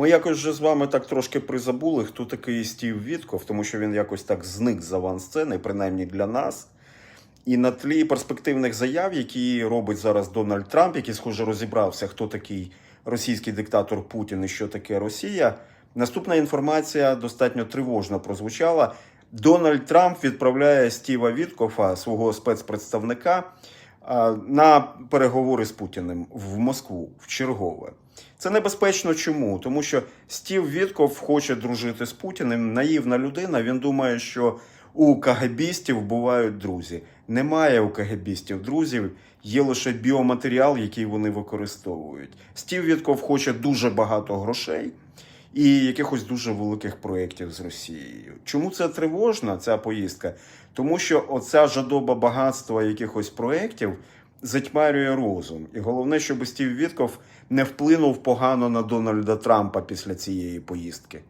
Ми якось вже з вами так трошки призабули, хто такий Стів Вітков, тому що він якось так зник з авансцени, принаймні для нас. І на тлі перспективних заяв, які робить зараз Дональд Трамп, який, схоже, розібрався, хто такий російський диктатор Путін і що таке Росія. Наступна інформація достатньо тривожно прозвучала. Дональд Трамп відправляє Стіва Віткофа, свого спецпредставника, на переговори з Путіним в Москву в чергове. Це небезпечно чому? Тому що Стів Вітков хоче дружити з Путіним. Наївна людина. Він думає, що у КГБістів бувають друзі. Немає у КГБістів друзів, є лише біоматеріал, який вони використовують. Стів Вітков хоче дуже багато грошей і якихось дуже великих проєктів з Росією. Чому це тривожна, ця поїздка? Тому що оця жадоба багатства якихось проєктів затьмарює розум. І головне, щоб Стів Вітков не вплинув погано на Дональда Трампа після цієї поїздки.